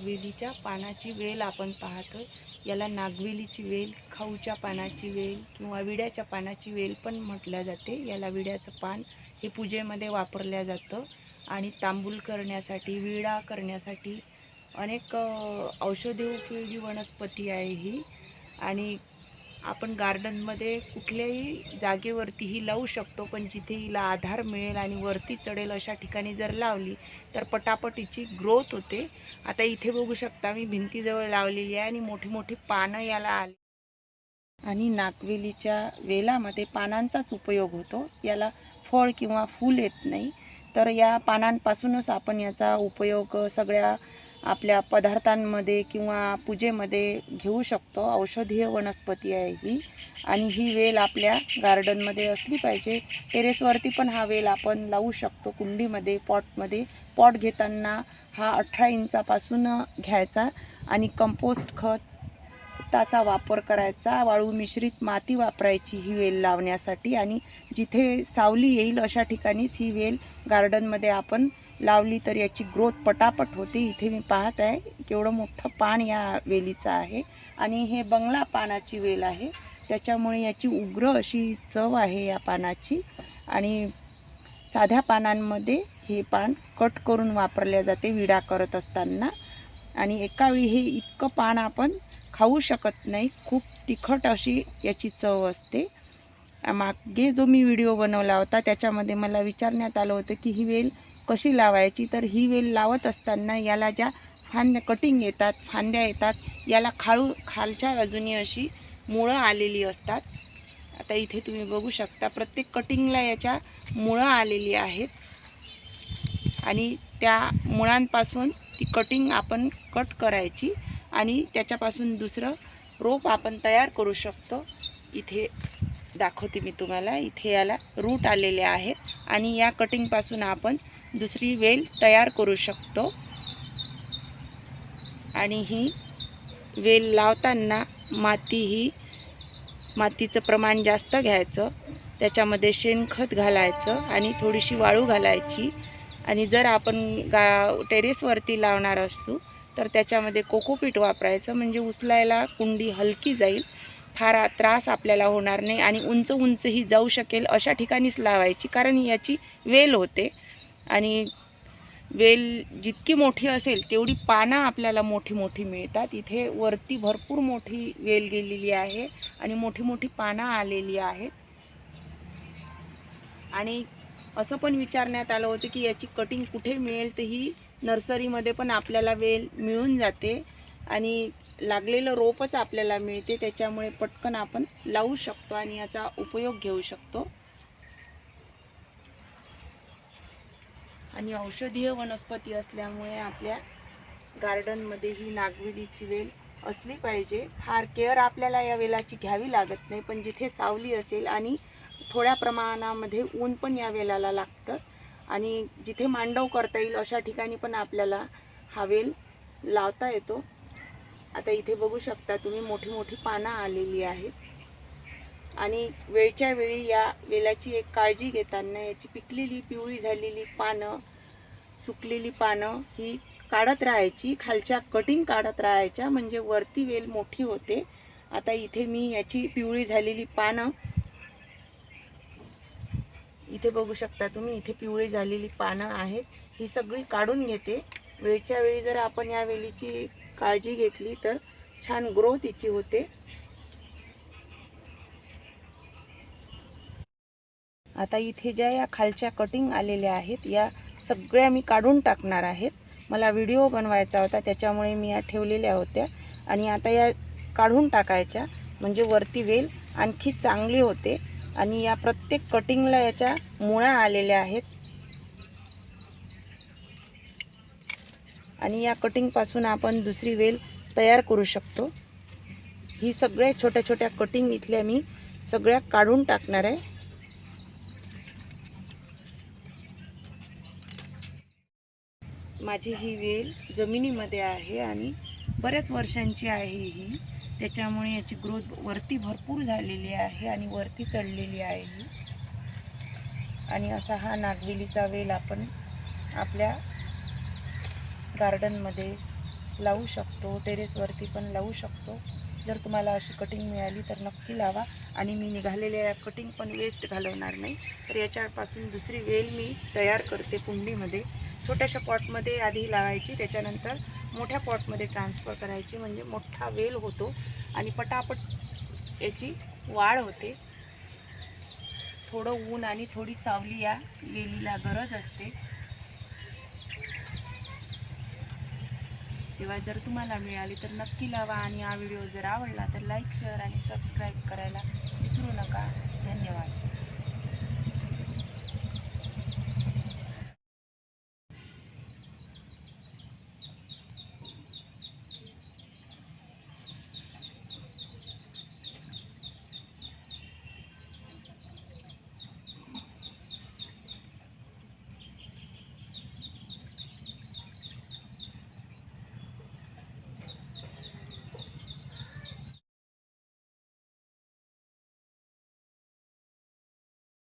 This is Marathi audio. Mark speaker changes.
Speaker 1: नागवेलीच्या पानाची वेल आपण पाहतो याला नागवेलीची वेल खाऊच्या पानाची वेल किंवा विड्याच्या पानाची वेल पण म्हटल्या जाते. याला विड्याचं पान हे पूजेमध्ये वापरल्या जातं आणि तांबूल करण्यासाठी विडा करण्यासाठी अनेक औषधी उपयोगी वनस्पती आहे ही. आणि आपण गार्डनमध्ये कुठल्याही जागेवरतीही लावू शकतो पण जिथे हिला आधार मिळेल आणि वरती चढेल अशा ठिकाणी जर लावली तर पटापट हिची ग्रोथ होते. आता इथे बघू शकता मी भिंतीजवळ लावलेली आहे आणि मोठी मोठी पानं याला आली. आणि नागवेलीच्या वेलामध्ये पानांचाच उपयोग होतो. याला फळ किंवा फूल येत नाही. तर या पानांपासूनच आपण याचा उपयोग सगळ्या आपल्या पदार्थांमध्ये किंवा पूजेमध्ये घेऊ शकतो. औषधीय वनस्पती आहे ही. आणि ही वेल आपल्या गार्डनमध्ये असली पाहिजे. टेरेसवरती पण हा वेल आपण लावू शकतो. कुंडीमध्ये पॉटमध्ये. पॉट घेताना हा अठरा इंचापासून घ्यायचा आणि कंपोस्ट खत ताचा वापर करायचा. वाळू मिश्रित माती वापरायची ही वेल लावण्यासाठी. आणि जिथे सावली येईल अशा ठिकाणीच ही वेल गार्डनमध्ये आपण लावली तर याची ग्रोथ पटापट होते. इथे मी पाहत आहे केवढं मोठं पान या वेलीचं आहे. आणि हे बंगला पानाची वेल आहे. त्याच्यामुळे याची उग्र अशी चव आहे या पानाची. आणि साध्या पानांमध्ये हे पान कट करून वापरले जाते विडा करत असताना. आणि एकावेळी हे इतकं पान आपण खाऊ शकत नाही खूप तिखट अशी याची चव असते. मागे जो मी व्हिडिओ बनवला होता त्याच्यामध्ये मला विचारण्यात आलं होतं की ही वेल कशी लावायची तर ही वेल लावत असताना याला ज्या फांद्या कटिंग येतात फांद्या येतात याला खाळू खालच्या बाजूनी अशी मुळं आलेली असतात. आता इथे तुम्ही बघू शकता प्रत्येक कटिंगला याच्या मुळं आलेली आहेत. आणि त्या मुळांपासून ती कटिंग आपण कट करायची आणि त्याच्यापासून दुसरं रोप आपण तयार करू शकतो. इथे दाखवते मी तुम्हाला इथे याला रूट आलेले आहेत आणि या कटिंगपासून आपण दुसरी वेल तयार करू शकतो. आणि ही वेल लावताना माती ही मातीचं प्रमाण जास्त घ्यायचं. त्याच्यामध्ये शेणखत घालायचं आणि थोडीशी वाळू घालायची. आणि जर आपण गा टेरेसवरती लावणार असू तर त्याच्यामध्ये कोकोपीट वापरायचं. म्हणजे उचलायला कुंडी हलकी जाईल. फार त्रास आपल्याला होणार नाही आणि उंच उंचही जाऊ शकेल अशा ठिकाणीच लावायची कारण याची वेल होते. आणि वेल जितकी मोठी असेल तेवढी पानं आपल्याला मोठी मोठी मिळतात. इथे वरती भरपूर मोठी वेल गेलेली आहे आणि मोठी मोठी पानं आलेली आहेत. आणि असं पण विचारण्यात आलं होतं की याची कटिंग कुठे मिळेल तर ही नर्सरीमध्ये पण आपल्याला वेल मिळून जाते आणि लागलेलं रोपच आपल्याला मिळते. त्याच्यामुळे पटकन आपण लावू शकतो आणि याचा उपयोग घेऊ शकतो. आणि औषधीय वनस्पती असल्यामुळे आपल्या गार्डनमध्ये ही नागवेलीची वेल असली पाहिजे. फार केअर आपल्याला या वेलाची घ्यावी लागत नाही पण जिथे सावली असेल आणि थोड्या प्रमाणामध्ये ऊन पण या वेलाला लागतं आणि जिथे मांडव करता येईल अशा ठिकाणी पण आपल्याला हा वेल लावता येतो. आता इथे बघू शकता तुम्ही मोठी मोठी पानं आलेली आहेत. आणि वेळच्या वेळी या वेलाची एक काळजी घेताना याची पिकलेली पिवळी झालेली पानं सुकलेली पानं ही काढत राहायची. खालच्या कटिंग काढत राहायच्या. म्हणजे वरती वेल मोठी होते. आता इथे मी याची पिवळी झालेली पानं इथे बघू शकता तुम्ही इथे पिवळी झालेली पानं आहेत. ही सगळी काढून घेते. वेळच्या वेळी जर आपण या वेलीची काळजी घेतली तर छान ग्रोथ हिची होते. आता इथे ज्या या खालच्या कटिंग आलेल्या आहेत या सगळ्या मी काढून टाकणार आहेत. मला व्हिडिओ बनवायचा होता त्याच्यामुळे मी या ठेवलेल्या होत्या. आणि आता या काढून टाकायच्या म्हणजे वरती वेल आणखी चांगली होते. आणि या प्रत्येक कटिंगला याच्या मुळ्या आलेल्या आहेत. आणि या कटिंगपासून आपण दुसरी वेल तयार करू शकतो. ही सगळ्या छोट्या छोट्या कटिंग इथल्या मी सगळ्या काढून टाकणार आहे. माझी ही वेल जमिनीमध्ये आहे आणि बऱ्याच वर्षांची आहे ही. त्याच्यामुळे याची ग्रोथ वरती भरपूर झालेली आहे आणि वरती चढलेली आहे ही. आणि असा हा नागवेलीचा वेल आपण आपल्या गार्डनमध्ये लावू शकतो टेरेसवरती पण लावू शकतो. जर तुम्हाला अशी कटिंग मिळाली तर नक्की लावा. आणि मी निघालेल्या कटिंग पण वेस्ट घालवणार नाही. तर याच्यापासून दुसरी वेल मी तयार करते कुंडीमध्ये छोट्याशा पॉटमध्ये आधी लावायची त्याच्यानंतर मोठ्या पॉटमध्ये ट्रान्सफर करायची. म्हणजे मोठा वेल होतो आणि पटापट याची वाढ होते. थोडं ऊन आणि थोडी सावली या वेलीला गरज असते. तेव्हा जर तुम्हाला मिळाली तर नक्की लावा आणि हा व्हिडिओ जर आवडला तर लाईक शेअर आणि सबस्क्राईब करायला विसरू नका. धन्यवाद.